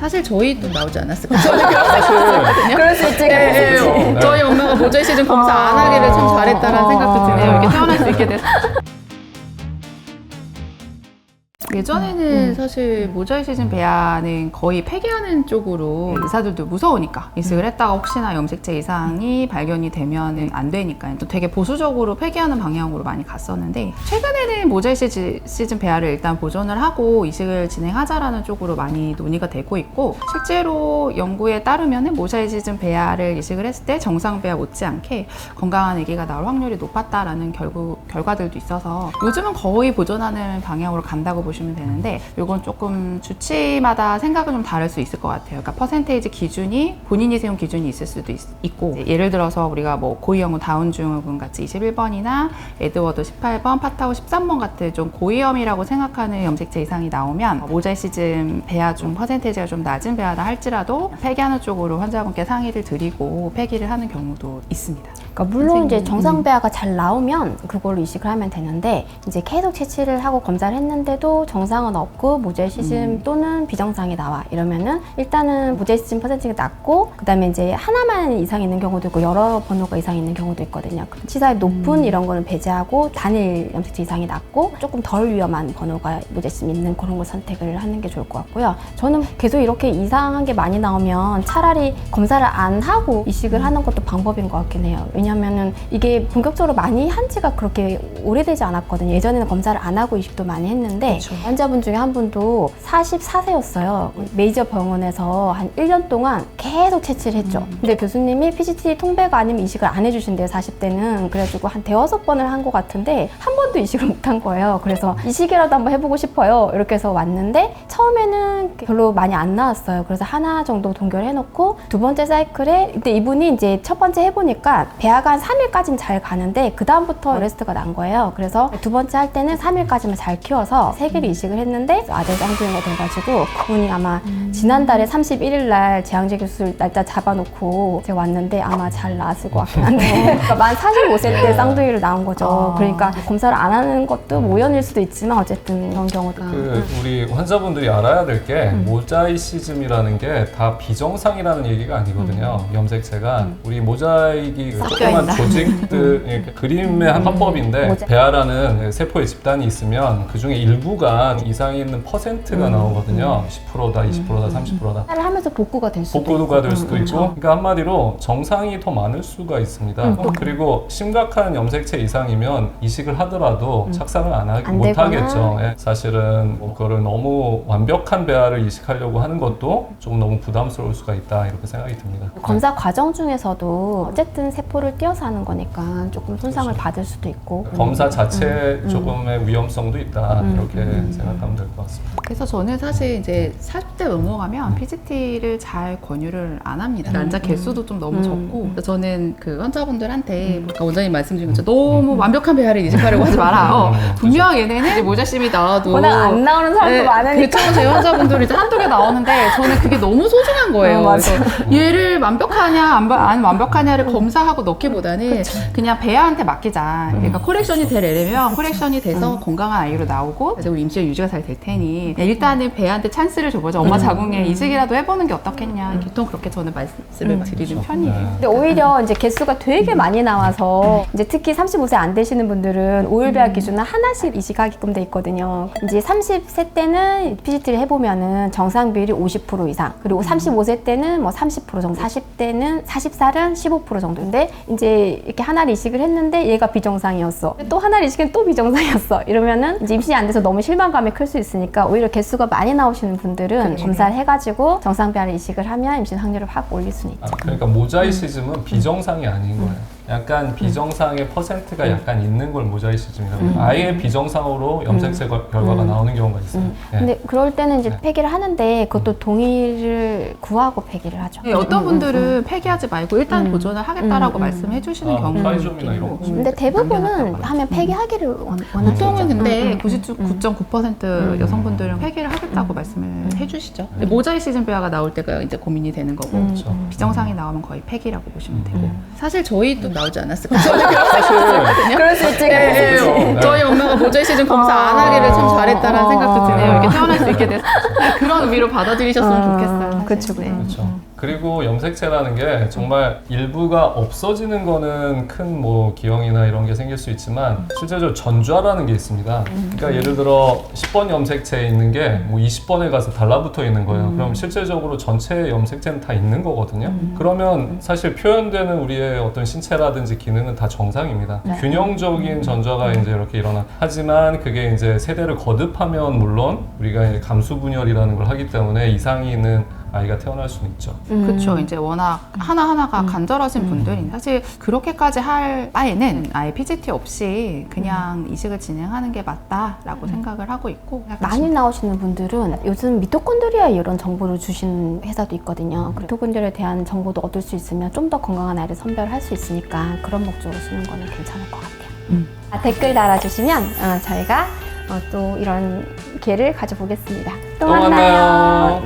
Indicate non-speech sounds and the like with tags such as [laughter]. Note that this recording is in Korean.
사실 저희도 나오지 않았을까. 생각했거든요. 그럴 수 있지. 네, 그럴 수 있지. 네. 저희 엄마가 모자이 시즌 검사 안 하기를 참 잘했다라는 생각도 드네요. 이렇게 태어날 수 있게 돼서. 예전에는 사실 모자이 시즌 배아는 거의 폐기하는 쪽으로 의사들도 무서우니까 이식을 했다가 혹시나 염색체 이상이 발견이 되면 안 되니까 또 되게 보수적으로 폐기하는 방향으로 많이 갔었는데 최근에는 모자이 시즌, 시즌 배아를 일단 보존을 하고 이식을 진행하자라는 쪽으로 많이 논의가 되고 있고 실제로 연구에 따르면 모자이 시즌 배아를 이식을 했을 때 정상 배아 못지않게 건강한 아기가 나올 확률이 높았다라는 결구, 결과들도 있어서 요즘은 거의 보존하는 방향으로 간다고 보시면 되는데 이건 조금 주치마다 생각은 좀 다를 수 있을 것 같아요. 그러니까 퍼센테이지 기준이 본인이 세운 기준이 있을 수도 있, 고 예를 들어서 우리가 뭐 고위험군 다운증후군 같이 21번이나 에드워드 18번, 파타고 13번 같은 좀 고위험이라고 생각하는 염색체 이상이 나오면 모자이 시즌 배아 중 퍼센테이지가 좀 낮은 배아다 할지라도 폐기하는 쪽으로 환자분께 상의를 드리고 폐기를 하는 경우도 있습니다. 그러니까 물론 이제 정상 배아가 잘 나오면 그걸로 이식을 하면 되는데 이제 계속 채취를 하고 검사를 했는데도 정상은 없고 모자이 시즘 또는 비정상이 나와 이러면은 일단은 모자이 시즘 퍼센트가 낮고 그다음에 이제 하나만 이상 있는 경우도 있고 여러 번호가 이상 있는 경우도 있거든요. 치사율 높은 이런 거는 배제하고 단일 염색체 이상이 낮고 조금 덜 위험한 번호가 모자이 시즘 있는 그런 걸 선택을 하는 게 좋을 것 같고요. 저는 계속 이렇게 이상한 게 많이 나오면 차라리 검사를 안 하고 이식을 하는 것도 방법인 것 같긴 해요. 왜냐면은 이게 본격적으로 많이 한 지가 그렇게 오래되지 않았거든요. 예전에는 검사를 안 하고 이식도 많이 했는데 그렇죠. 환자분 중에 한 분도 44세였어요. 메이저 병원에서 한 1년 동안 계속 채취를 했죠. 근데 교수님이 PGT 통배가 아니면 이식을 안 해주신대요, 40대는. 그래가지고 한 대여섯 번을 한 것 같은데 한 번도 이식을 못 한 거예요. 그래서 이식이라도 한번 해보고 싶어요. 이렇게 해서 왔는데 처음에는 별로 많이 안 나왔어요. 그래서 하나 정도 동결해놓고 두 번째 사이클에 이때 이분이 이제 첫 번째 해보니까 배 아가 한 3일까지는 잘 가는데 그 다음부터 레스트가 난 거예요. 그래서 두 번째 할 때는 3일까지만 잘 키워서 세 개를 이식을 했는데 아들 쌍둥이가 돼가지고 그분이 아마 지난달에 31일 날 제왕제 교수 날짜 잡아놓고 제가 왔는데 아마 잘 나았을 것 같긴 한데. 그러니까 만 45세 때 쌍둥이를 낳은 거죠. 그러니까 검사를 안 하는 것도 모연일 수도 있지만 어쨌든 그런 경우도 그 우리 환자분들이 알아야 될 게 모자이시즘이라는 게 다 비정상이라는 얘기가 아니거든요. 염색체가 우리 모자이기 그 조그만 있나? 조직들 이렇게 그림의 한 화법인데 배아라는 세포의 집단이 있으면 그 중에 일부가 이상이 있는 퍼센트가 나오거든요. 10%다, 20%다, 30%다. 를 하면서 복구가 될 수도 복구가 있고. 될 수도 음, 있고 그러니까 한마디로 정상이 더 많을 수가 있습니다 음, 어, 그리고 심각한 염색체 이상이면 이식을 하더라도 착상을 안 하기 안 못 되거나. 하겠죠 예. 사실은 뭐 그거를 너무 완벽한 배아를 이식하려고 하는 것도 좀 너무 부담스러울 수가 있다 이렇게 생각이 듭니다 검사 과정 중에서도 어쨌든 세포를 띄어서 하는 거니까 조금 손상을 받을 수도 있고 네. 검사 자체에 음. 조금의 위험성도 있다 음. 이렇게 생각하면 될 것 같습니다 그래서 저는 사실 이제 40대 넘어가면 PGT를 잘 권유를 안 합니다. 난자 개수도 좀 너무 음. 적고 그래서 저는 그 환자분들한테 아까 원장님 말씀 중에 진짜 너무 완벽한 배아를 이식하려고 하지 마라. 어, 음. [laughs] 분명 얘네는 이제 모자심이 나와도 워낙 안 나오는 사람도 네, 많으니까 그렇죠. 제 환자분들이 이제 한두 개 나오는데 저는 그게 너무 소중한 거예요. 어, 맞아. 그래서 얘를 완벽하냐 안, 바- 안 완벽하냐를 검사하고 넣 기보다는 그냥 배아한테 맡기자. 그러니까 코렉션이 되려면 코렉션이 돼서 건강한 아이로 나오고 그래서 우리 임시가 유지가 잘 될 테니 일단은 배아한테 찬스를 줘보자. 엄마 자궁에 이식이라도 해보는 게 어떻겠냐. 보통 그렇게 저는 말씀을 드리는 편이에요. 네. 근데 오히려 이제 개수가 되게 많이 나와서 이제 특히 35세 안 되시는 분들은 오일배아 기준은 하나씩 이식하게끔 돼 있거든요. 이제 30세 때는 PGT를 해보면은 정상 비율이 50% 이상, 그리고 35세 때는 뭐 30% 정도, 40대는 40살은 15% 정도인데 이제 이렇게 하나를 이식을 했는데 얘가 비정상이었어. 또 하나를 이식했는데 또 비정상이었어. 이러면은 이제 임신이 안 돼서 너무 실망감이 클 수 있으니까 오히려 개수가 많이 나오시는 분들은 검사를 해가지고 정상 배아를 이식을 하면 임신 확률을 확 올릴 수는 있죠. 아, 그러니까 모자이시즘은 비정상이 아닌 거예요. 약간 비정상의 퍼센트가 약간 있는 걸 모자이시즘이라고 해요. 아예 비정상으로 염색체 거- 결과가 나오는 경우가 있어요. 예. 근데 그럴 때는 이제 네. 폐기를 하는데 그것도 동의를 구하고 폐기를 하죠. 네, 어떤 분들은 폐기하지 말고 일단 음. 보존을 하겠다라고 음, 음. 말씀해 주시는 아, 경우도 파이좀이나 이런 거. 있고. 근데 대부분은 하면 폐기하기를 원- 원하시죠. 보통은 근데 음, 음, 99.9% 여성분들은 폐기를 하겠다고 말씀을 해주시죠. 근데 모자이 시즌 배아가 나올 때가 이제 고민이 되는 거고 음, 그렇죠. 비정상이 나오면 거의 폐기라고 보시면 되고 사실 저희도 나오지 않았을까 저는 그런 사실. 그럴 수 있지. 네. 네. 저희 엄마가 모자이 시즌 검사 안 하기를 참 잘했다라는 어. 생각도 드네요. 이렇게 태어날 수 있게 돼서 [laughs] 그런 의미로 받아들이셨으면 어, 좋겠어요. 네. 그렇죠. 그리고 염색체라는 게 정말 일부가 없어지는 거는 큰 뭐 기형이나 이런 게 생길 수 있지만 실제로 전좌라는 게 있습니다. 그러니까 예를 들어 10번 염색체에 있는 게 뭐 20번에 가서 달라붙어 있는 거예요. 그럼 실제적으로 전체 염색체는 다 있는 거거든요. 그러면 사실 표현되는 우리의 어떤 신체라든지 기능은 다 정상입니다. 네. 균형적인 전좌가 이제 이렇게 일어나. 하지만 그게 이제 세대를 거듭하면 물론 우리가 이제 감수 분열이라는 걸 하기 때문에 이상이 있는 아이가 태어날 수는 있죠. 음. 그렇죠. 이제 워낙 하나 하나가 간절하신 분들이 사실 그렇게까지 할 바에는 아예 PGT 없이 그냥 이식을 진행하는 게 맞다라고 생각을 하고 있고 많이 나오시는 분들은 요즘 미토콘드리아 이런 정보를 주시는 회사도 있거든요. 그 미토콘드리아에 대한 정보도 얻을 수 있으면 좀 더 건강한 아이를 선별할 수 있으니까 그런 목적으로 쓰는 거는 괜찮을 것 같아요. 아, 댓글 달아주시면 어, 저희가 어, 또 이런 기회를 가져보겠습니다. 또, 또 만나요.